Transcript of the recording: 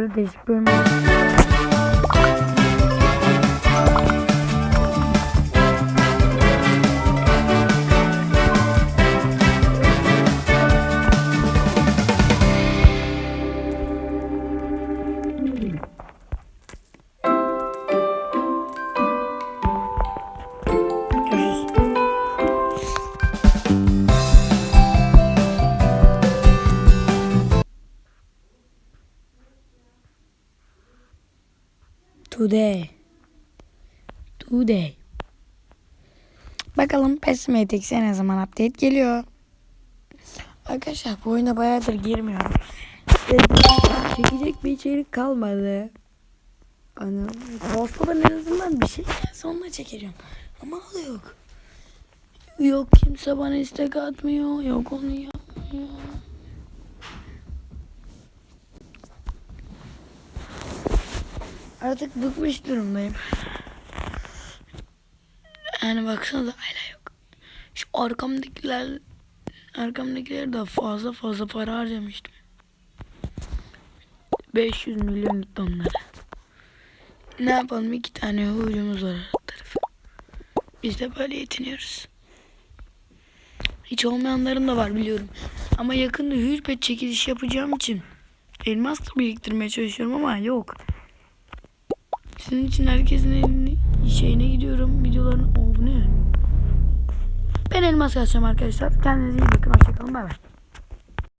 Değişik bölüm. Today. Today. Bakalım PES Matix'e ne zaman update geliyor. Arkadaşlar bu oyuna bayağıdır girmiyorum. Çekecek bir içerik kalmadı. Hani Ghost'ta en azından bir şey gelse onunla çekeceğim. Ama o da yok. Yok kimse bana istek atmıyor. Yok onu yapmıyor. Artık bıkmış durumdayım. Yani baksanıza hala yok. Şu arkamdakiler arkamdakiler daha fazla fazla para harcamıştım. 500 milyon gitti. Ne yapalım iki tane huyumuz var her tarafı. Biz de böyle yetiniyoruz. Hiç olmayanların da var biliyorum. Ama yakında hürpet çekiliş yapacağım için elmas da biriktirmeye çalışıyorum ama yok. Sizin için herkesin elini şeyine gidiyorum. Videoların oldu ne? Ben elmas kaçacağım arkadaşlar. Kendinize iyi bakın. Hoşçakalın. Bay bay.